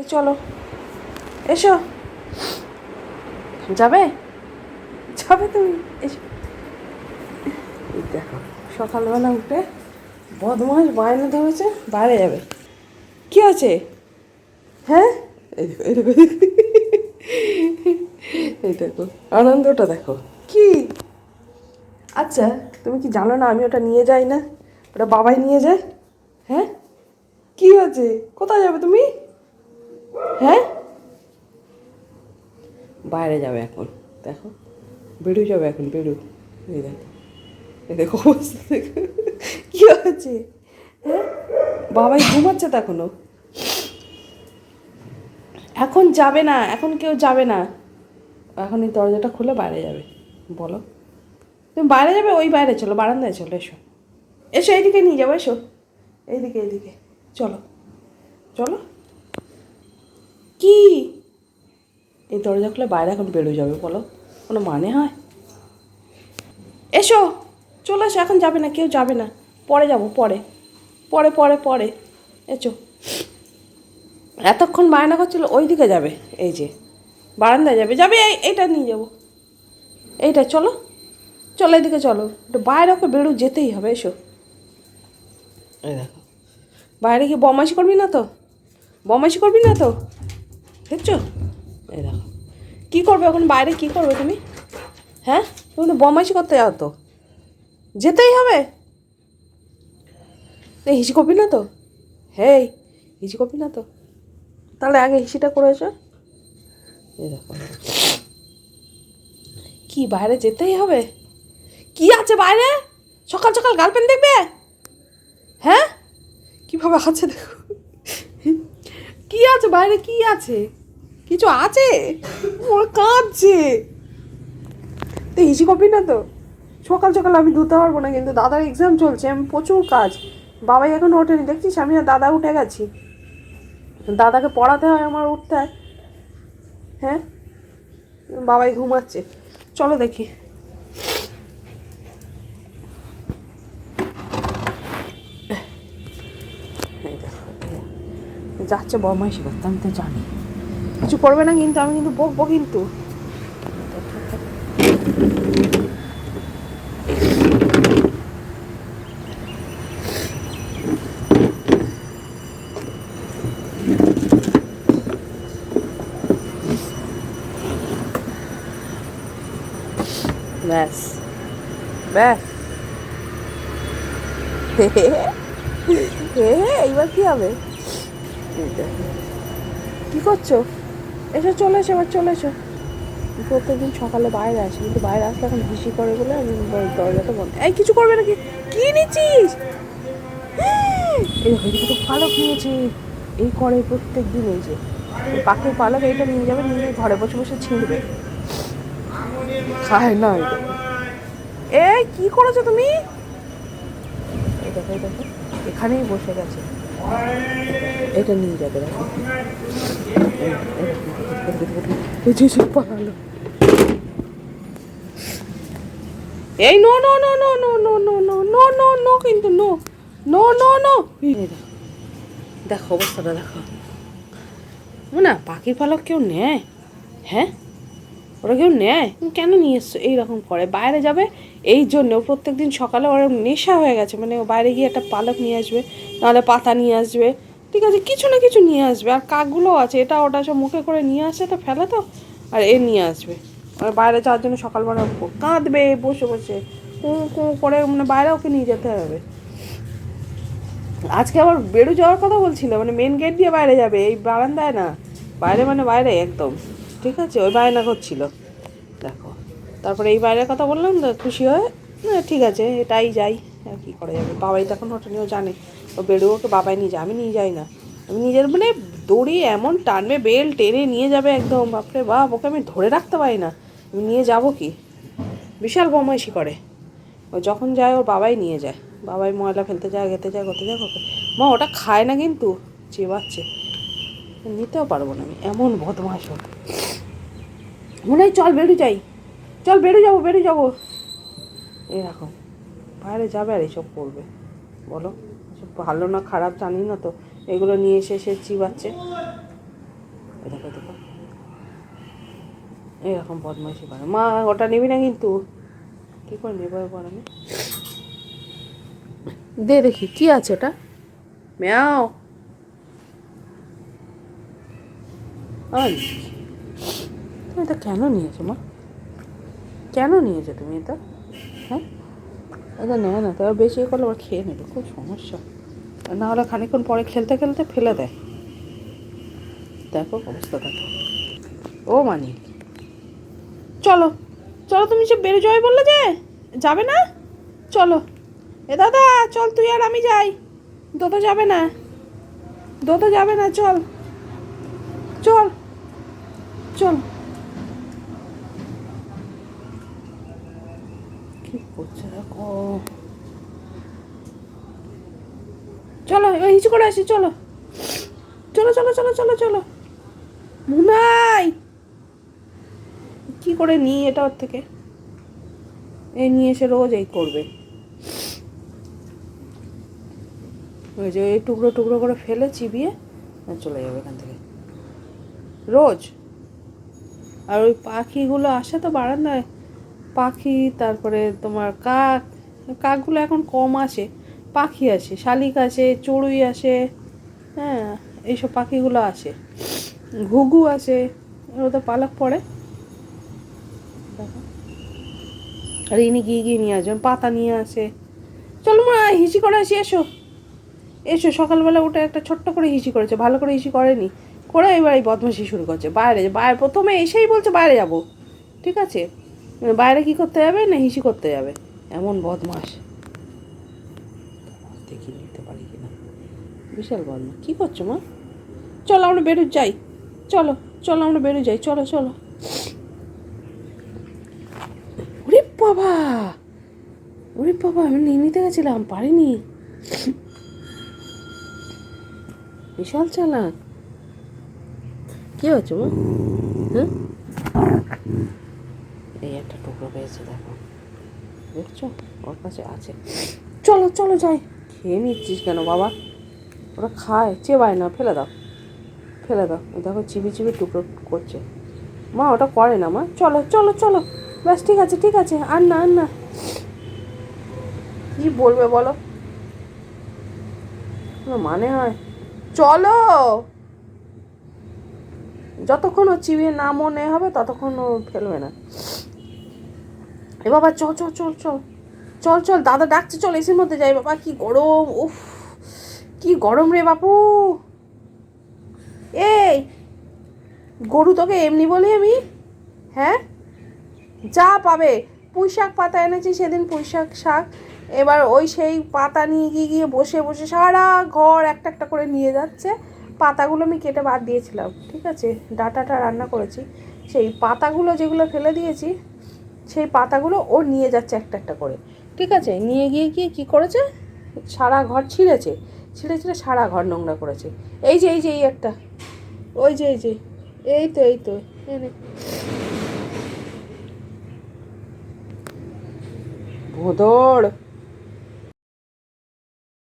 এই চলো। এসো। যাবে? যাবে তুমি? এসো। দেখো, সকালবেলা উঠে বদমাস বায়না ধরেছে, বাইরে যাবে। কি আছে হ্যাঁ? এই দেখো এই দেখো। এই দেখো, আনন্দটা দেখো। কি? আচ্ছা তুমি কি জানো না আমি ওটা নিয়ে যাই না? ওটা বাবাই নিয়ে যায়? হ্যাঁ? কি হয়েছে? কোথায় যাবে তুমি? হ্যাঁ? বাইরে যাবে এখন, দেখো। বেরু যাবে এখন বেরু এই দেখো। এই দেখো অবস্থা দেখো। কি হয়েছে? হ্যাঁ? বাবাই ঘুমাচ্ছে তো এখনও। এখন যাবে না, এখন কেউ যাবে না। এখন এই দরজাটা খুলে বাইরে যাবে, বলো। তুমি বাইরে যাবে, ওই বাইরে চলো, বারান্দায় চলো, এসো। এসো, এইদিকে নিয়ে যাব এসো। এইদিকে এইদিকে। চলো। চলো। কি? এই দরজা খুলে বাইরে এখন বেরো যাবে বলো। কোনো মানে হয়? এসো চলে এসো এখন যাবে না কেউ যাবে না। পরে যাব পরে। পরে পরে পরে। এসো। এতক্ষণ বায়না করছিল ওই দিকে যাবে এই যে। বারান্দায় যাবে যাবে এই এইটা নিয়ে যাব। এইটা চলো। চলো এদিকে চলো। একটু বাইরে ওকে বেরো যেতেই হবে এসো। এই দেখো। বাইরে কি বমাসি করবি না তো? বমাসি করবি না তো? দেখছ? এই দেখো। কী করবে এখন? বাইরে কী করবে তুমি? হ্যাঁ? তুমি তো বমাসি করতে যাও তো। যেতেই হবে। এই হিসি করবি না তো? হেই, হিসি করবি না তো? তাহলে আগে হিসিটা করেছ এই দেখো। কি, বাইরে যেতেই হবে? কি আছে বাইরে? সকাল সকাল গার্লফ্রেন্ড দেখবে? হ্যাঁ? কীভাবে আছে দেখো। কি আছে বাইরে? কি আছে? কিছু আছে? ওর কাঁদছে। তো, হিসি কপি না তো? সকাল সকাল আমি ধুতে পারব না কিন্তু দাদার এক্সাম চলছে, আমি প্রচুর কাজ। বাবাই এখন ওঠেনি, দেখছিস আমি আর দাদা উঠে গেছি। দাদাকে পড়াতে হয় আমার উঠতে। হয়? হ্যাঁ বাবাই ঘুমাচ্ছে। চলো দেখি। যাচ্ছে বদমাইশি করতে আমি তো জানি। কিছু করবে না কিন্তু, আমি কিন্তু বকবো কিন্তু। ব্যাস। ব্যাস। এইবার কি হবে? কি করছ? এসো, চলে এসো, এবার চলে এসো। প্রত্যেকদিন সকালে বাইরে আসি, কিন্তু বাইরে আসলে এখন হিসি করে বলে আমি দরজাটা বন্ধ। এই, কিছু করবে নাকি? কি নিচ্ছিস? এই তো পালক নিয়েছে এই করে প্রত্যেক দিন এই যে। পাখির পালক এইটা নিয়ে যাবে, নিয়ে ঘরে বসে বসে ছিঁড়বে। খায় না এই কি করেছ তুমি? দেখো দেখো, এখানেই বসে গেছে। এটা নিয়ে যাবে এই যে সে পালালো এই no no no no no no no no কিন্তু নো নো নো নো দেখো অবস্থাটা দেখো না পাখির পালক কেউ নেয় হ্যাঁ ওরা কেউ নেয় কেন নিয়ে এসছো এইরকম করে বাইরে যাবে এই জন্য প্রত্যেক দিন সকালে ওর নেশা হয়ে গেছে মানে ও বাইরে গিয়ে একটা পালক নিয়ে আসবে নাহলে পাতা নিয়ে আসবে ঠিক আছে, কিছু না কিছু নিয়ে আসবে। আর কাকগুলোও আছে, এটা ওটা সব মুখে করে নিয়ে আসে তো, ফেলে তো, আর এ নিয়ে আসবে। বাইরে যাওয়ার জন্য সকালবেলা কাঁদবে, বসে বসে। কু কু করে মানে বাইরে ওকে নিয়ে যেতে হবে। আজকে আবার বেরু যাওয়ার কথা বলছিল মানে মেন গেট দিয়ে বাইরে যাবে, এই বারান্দায় না। বাইরে মানে বাইরে একদম, ঠিক আছে? ওই বায়না করছিল দেখো, তারপরে এই বাইরের কথা বললাম, তো খুশি হয়ে ঠিক আছে, এটাই যাই, আর কি করা যাবে। বাবাই তখন ওটা নিয়েও জানে। ও বেরু ওকে বাবাই নিয়ে যায়। আমি নিয়ে যাই না। আমি নিজের মানে দড়ি এমন টানবে, বেল টেনে নিয়ে যাবে একদম। বাপরে বাপ, ওকে আমি ধরে রাখতে পারি না। আমি নিয়ে যাব কি? বিশাল বমাইশি করে। ও যখন যায়, ওর বাবাই নিয়ে যায়। বাবাই ময়লা ফেলতে যায়, খেতে যায়, করতে যায়, করতে মা, ওটা খায় না কিন্তু। চেবাচ্ছে। নিতেও পারব না আমি। এমন বদমাস ও মনে হয় চল বেরু যাই। চল বেরু যাব বেরু যাব। এরকম। বাইরে যাবে আর এসব করবে। বলো। ভালো না খারাপ জানি না তো। এগুলো নিয়ে এসে এসে চিবাচ্ছে। ওই দেখো দেখো। এরকম বদমাইশি করে। মা ওটা নিবি না কিন্তু। কী করে নেব এবার আমি? দে দেখি কি আছে ওটা? ম্যাও। এটা কেন নিয়েছো মা? কেন নিয়েছো তুমি এটা? এটা নেয় না তার বেশি করলে আবার খেয়ে নেবে, খুব সমস্যা। না হলে খানিক্ষণ পরে খেলতে খেলতে ফেলে দেয়। দেখো অবস্থা, দেখো। ও মানি। চলো চলো, তুমি সে বেড়ে যাবে বললে যে? যাবে না? চলো। এ দাদা, চল তুই আর আমি যাই। দোতো যাবে না। দোতো যাবে না, চল। চল। চল কি দেখো চলো এবার হিচু করে আসি, চলো। চলো চলো চলো চলো চলো। মুনাই কি করে নিই এটা ওর থেকে? এই নিয়ে এসে রোজ এই করবে। ওই যে এই টুকরো টুকরো করে ফেলে চিবিয়ে চলে যাবে এখান থেকে। রোজ? আর ওই পাখিগুলো আসে তো বারান্দায়? পাখি, তারপরে তোমার কাক কাকগুলো এখন কম আসে পাখি আসে শালিক আসে চড়ুই আসে হ্যাঁ এইসব পাখিগুলো আসে ঘুঘু আসে ওরা তো পালক পড়ে। আর ইনি গিয়ে গিয়ে নিয়ে আসবেন, পাতা নিয়ে আসে। চলো মা হিসি করে আসি, এসো। এসো, সকালবেলা উঠে একটা ছোট্ট করে হিসি করেছে, ভালো করে হিসি করেনি। করে এবার এই বদমাশি শুরু করছে, বাইরে বাইরে, প্রথমে এসেই বলছে বাইরে যাব, ঠিক আছে? বাইরে কি করতে যাবে না হিসি করতে যাবে? এমন বদমাস দেখি নিতে পারি কিনা। বিশাল বদমাস কী করছ মা? চলো আমরা বেরো যাই। চলো চলো আমরা বেরো যাই। চলো চলো। ওরে বাবা! ওরে বাবা আমি নিয়ে নিতে গেছিলাম পারিনি। বিশাল চালাক। কি হচ্ছে মা? হ্যাঁ? এই একটা টুকরো পেয়েছে দেখো। দেখছ? ওর কাছে আছে। চলো চলো যাই। খেয়ে নিচ্ছিস কেন বাবা? ওরা খায়, চেবায় না। ফেলে দাও। ফেলে দাও। দেখো চিবি চিবি টুকরো করছে। মা, ওটা করে না মা। চলো চলো চলো। ব্যাস, ঠিক আছে ঠিক আছে। আর না আর না। কি বলবে বলো? মানে হয়? চলো! যতক্ষণ ও চিবিয়ে না মনে হবে, ততক্ষণ ও ফেলবে না। এ বাবা, চল চল চল চল। চল চল, দাদা ডাকছে, চল, এসির মধ্যে যাই বাবা, কি গরম, উফ, কি গরম রে বাপু। এই, গরু তোকে এমনি বলি আমি? হ্যাঁ? যা পাবে। পুঁই শাক পাতা এনেছি, সেদিন পুঁই শাক শাক। এবার ওই সেই পাতা নিয়ে গিয়ে গিয়ে বসে বসে সারা ঘর একটা একটা করে নিয়ে যাচ্ছে। পাতাগুলো আমি কেটে বাদ দিয়েছিলাম, ঠিক আছে? ডাটাটা রান্না করেছি। সেই পাতাগুলো যেগুলো ফেলে দিয়েছি সেই পাতাগুলো ও নিয়ে যাচ্ছে একটা একটা করে। ঠিক আছে? নিয়ে গিয়ে গিয়ে কী করেছে? সারা ঘর ছিঁড়েছে। ছিঁড়ে ছিঁড়ে সারা ঘর নোংরা করেছে। এই যে এই যে, এই একটা। ওই যে, এই যে। এই তো এই তো। এনে ভোদড়